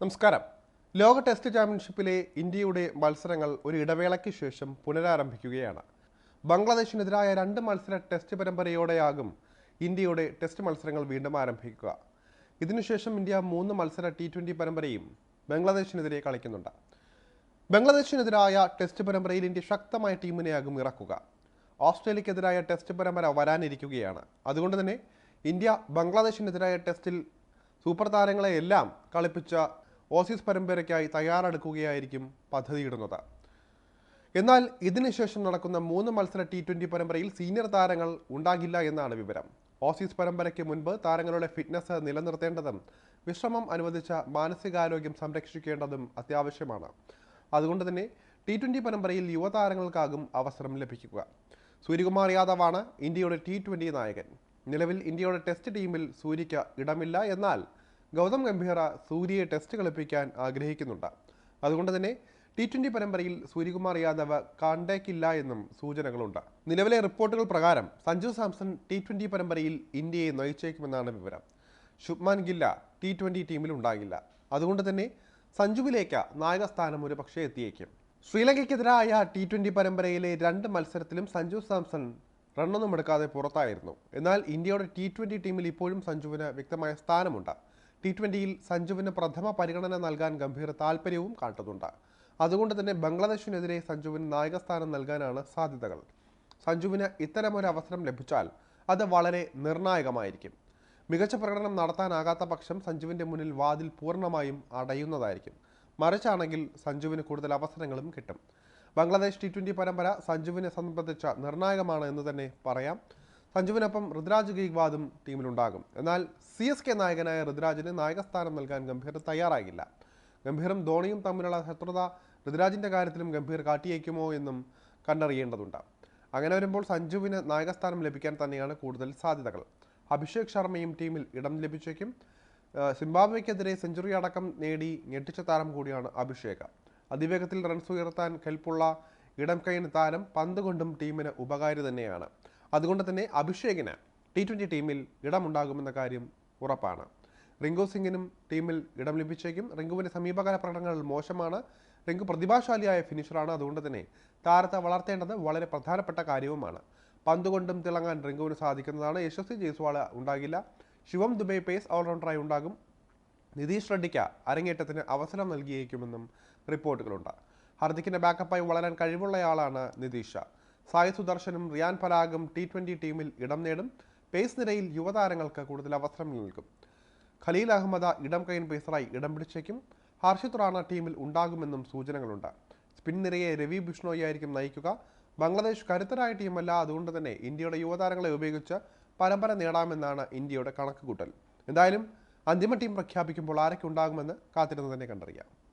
നമസ്കാരം. ലോക ടെസ്റ്റ് ചാമ്പ്യൻഷിപ്പിലെ ഇന്ത്യയുടെ മത്സരങ്ങൾ ഒരു ഇടവേളയ്ക്ക് ശേഷം പുനരാരംഭിക്കുകയാണ്. ബംഗ്ലാദേശിനെതിരായ രണ്ട് മത്സര ടെസ്റ്റ് പരമ്പരയോടെയാകും ഇന്ത്യയുടെ ടെസ്റ്റ് മത്സരങ്ങൾ വീണ്ടും ആരംഭിക്കുക. ഇതിനുശേഷം ഇന്ത്യ മൂന്ന് മത്സര ടി ട്വന്റി പരമ്പരയും ബംഗ്ലാദേശിനെതിരെ കളിക്കുന്നുണ്ട്. ബംഗ്ലാദേശിനെതിരായ ടെസ്റ്റ് പരമ്പരയിൽ ഇന്ത്യ ശക്തമായ ടീമിനെയാകും ഇറക്കുക. ഓസ്ട്രേലിയക്കെതിരായ ടെസ്റ്റ് പരമ്പര വരാനിരിക്കുകയാണ്. അതുകൊണ്ട് തന്നെ ഇന്ത്യ ബംഗ്ലാദേശിനെതിരായ ടെസ്റ്റിൽ സൂപ്പർ താരങ്ങളെയെല്ലാം കളിപ്പിച്ച ഓസീസ് പരമ്പരയ്ക്കായി തയ്യാറെടുക്കുകയായിരിക്കും പദ്ധതിയിടുന്നത്. എന്നാൽ ഇതിനുശേഷം നടക്കുന്ന മൂന്ന് മത്സര ടി ട്വന്റി പരമ്പരയിൽ സീനിയർ താരങ്ങൾ ഉണ്ടാകില്ല എന്നാണ് വിവരം. ഓസീസ് പരമ്പരയ്ക്ക് മുൻപ് താരങ്ങളുടെ ഫിറ്റ്നസ് നിലനിർത്തേണ്ടതും വിശ്രമം അനുവദിച്ച മാനസികാരോഗ്യം സംരക്ഷിക്കേണ്ടതും അത്യാവശ്യമാണ്. അതുകൊണ്ട് തന്നെ ടി ട്വന്റി പരമ്പരയിൽ യുവതാരങ്ങൾക്കാകും അവസരം ലഭിക്കുക. സൂര്യകുമാർ യാദവാണ് ഇന്ത്യയുടെ ടി ട്വന്റി നായകൻ. നിലവിൽ ഇന്ത്യയുടെ ടെസ്റ്റ് ടീമിൽ സൂര്യയ്ക്ക് ഇടമില്ല എന്നാൽ ഗൗതം ഗംഭീറ സൂര്യയെ ടെസ്റ്റ് കളിപ്പിക്കാൻ ആഗ്രഹിക്കുന്നുണ്ട്. അതുകൊണ്ട് തന്നെ ടി ട്വന്റി പരമ്പരയിൽ സൂര്യകുമാർ യാദവ് കാണ്ടേക്കില്ല എന്നും സൂചനകളുണ്ട്. നിലവിലെ റിപ്പോർട്ടുകൾ പ്രകാരം സഞ്ജു സാംസൺ ടി ട്വന്റി പരമ്പരയിൽ ഇന്ത്യയെ നയിച്ചേക്കുമെന്നാണ് വിവരം. ശുഭ്മാൻ ഗില്ല ടി ട്വന്റി ടീമിൽ ഉണ്ടാകില്ല. അതുകൊണ്ട് തന്നെ സഞ്ജുവിലേക്ക് നായകസ്ഥാനം ഒരു പക്ഷേ എത്തിയേക്കും. ശ്രീലങ്കയ്ക്കെതിരായ ടി ട്വന്റി പരമ്പരയിലെ രണ്ട് മത്സരത്തിലും സഞ്ജു സാംസൺ റണ്ണൊന്നും എടുക്കാതെ പുറത്തായിരുന്നു. എന്നാൽ ഇന്ത്യയുടെ ടി ട്വന്റി ടീമിൽ ഇപ്പോഴും സഞ്ജുവിന് വ്യക്തമായ സ്ഥാനമുണ്ട്. ടി ട്വന്റിയിൽ സഞ്ജുവിന് പ്രഥമ പരിഗണന നൽകാൻ ഗംഭീർ താല്പര്യവും കാട്ടുന്നുണ്ട്. അതുകൊണ്ട് തന്നെ ബംഗ്ലാദേശിനെതിരെ സഞ്ജുവിന് നായകസ്ഥാനം നൽകാനാണ് സാധ്യതകൾ. സഞ്ജുവിന് ഇത്തരമൊരു അവസരം ലഭിച്ചാൽ അത് വളരെ നിർണായകമായിരിക്കും. മികച്ച പ്രകടനം നടത്താനാകാത്ത പക്ഷം സഞ്ജുവിന്റെ മുന്നിൽ വാതിൽ പൂർണമായും അടയുന്നതായിരിക്കും. മറിച്ചാണെങ്കിൽ സഞ്ജുവിന് കൂടുതൽ അവസരങ്ങളും കിട്ടും. ബംഗ്ലാദേശ് ടി ട്വന്റി പരമ്പര സഞ്ജുവിനെ സംബന്ധിച്ച നിർണായകമാണ് എന്ന് തന്നെ പറയാം. സഞ്ജുവിനൊപ്പം ഋതുരാജ് ഗെയ്ക്വാദും ടീമിലുണ്ടാകും. എന്നാൽ സി എസ് കെ നായകനായ ഋതുരാജിന് നായകസ്ഥാനം നൽകാൻ ഗംഭീർ തയ്യാറായില്ല. ഗംഭീറും ധോണിയും തമ്മിലുള്ള ശത്രുത ഋതുരാജിന്റെ കാര്യത്തിലും ഗംഭീർ കാട്ടിയേക്കുമോ എന്നും കണ്ടറിയേണ്ടതുണ്ട്. അങ്ങനെ വരുമ്പോൾ സഞ്ജുവിന് നായകസ്ഥാനം ലഭിക്കാൻ തന്നെയാണ് കൂടുതൽ സാധ്യതകൾ. അഭിഷേക് ശർമ്മയും ടീമിൽ ഇടം ലഭിച്ചേക്കും. സിംബാബ്വെക്കെതിരെ സെഞ്ചുറി അടക്കം നേടി ഞെട്ടിച്ച താരം കൂടിയാണ് അഭിഷേക്. അതിവേഗത്തിൽ റൺസ് ഉയർത്താൻ കെൽപ്പുള്ള ഇടം കൈന് താരം പന്ത് കൊണ്ടും ടീമിന് ഉപകാരി തന്നെയാണ്. അതുകൊണ്ട് തന്നെ അഭിഷേകിന് ടി ട്വന്റി ടീമിൽ ഇടമുണ്ടാകുമെന്ന കാര്യം ഉറപ്പാണ്. റിങ്കു സിംഗിനും ടീമിൽ ഇടം ലഭിച്ചേക്കും. റിങ്കുവിന്റെ സമീപകാല പ്രകടനങ്ങൾ മോശമാണ്. റിങ്കു പ്രതിഭാശാലിയായ ഫിനിഷറാണ്. അതുകൊണ്ട് തന്നെ താരത്തെ വളർത്തേണ്ടത് വളരെ പ്രധാനപ്പെട്ട കാര്യവുമാണ്. പന്ത് കൊണ്ടും തിളങ്ങാൻ റിങ്കുവിന് സാധിക്കുന്നതാണ്. യശസ്വി ജയ്സ്വാൾ ഉണ്ടാകില്ല. ശിവം ദുബൈ പേസ് ഓൾറൗണ്ടറായി ഉണ്ടാകും. നിതീഷ് റെഡ്ഡിക്ക് അരങ്ങേറ്റത്തിന് അവസരം നൽകിയേക്കുമെന്നും റിപ്പോർട്ടുകളുണ്ട്. ഹർദിക്കിന്റെ ബാക്കപ്പായി വളരാൻ കഴിവുള്ളയാളാണ് നിതീഷ്. സായി സുദർശനും റിയാൻ പരാഗും ടി ട്വന്റി ടീമിൽ ഇടം നേടും. പേസ് നിരയിൽ യുവതാരങ്ങൾക്ക് കൂടുതൽ അവസരം നൽകും. ഖലീൽ അഹമ്മദ ഇടം കൈൻ പേസറായി ഇടം പിടിച്ചേക്കും. ഹർഷിത് റാണ ടീമിൽ ഉണ്ടാകുമെന്നും സൂചനകളുണ്ട്. സ്പിൻ നിരയെ രവി ബിഷ്ണോയി ആയിരിക്കും നയിക്കുക. ബംഗ്ലാദേശ് കരുത്തരായ ടീമല്ല അതുകൊണ്ട് തന്നെ ഇന്ത്യയുടെ യുവതാരങ്ങളെ ഉപയോഗിച്ച് പരമ്പര നേടാമെന്നാണ് ഇന്ത്യയുടെ കണക്കുകൂട്ടൽ. എന്തായാലും അന്തിമ ടീം പ്രഖ്യാപിക്കുമ്പോൾ ആരൊക്കെ ഉണ്ടാകുമെന്ന് കാത്തിരുന്ന് തന്നെ കണ്ടറിയാം.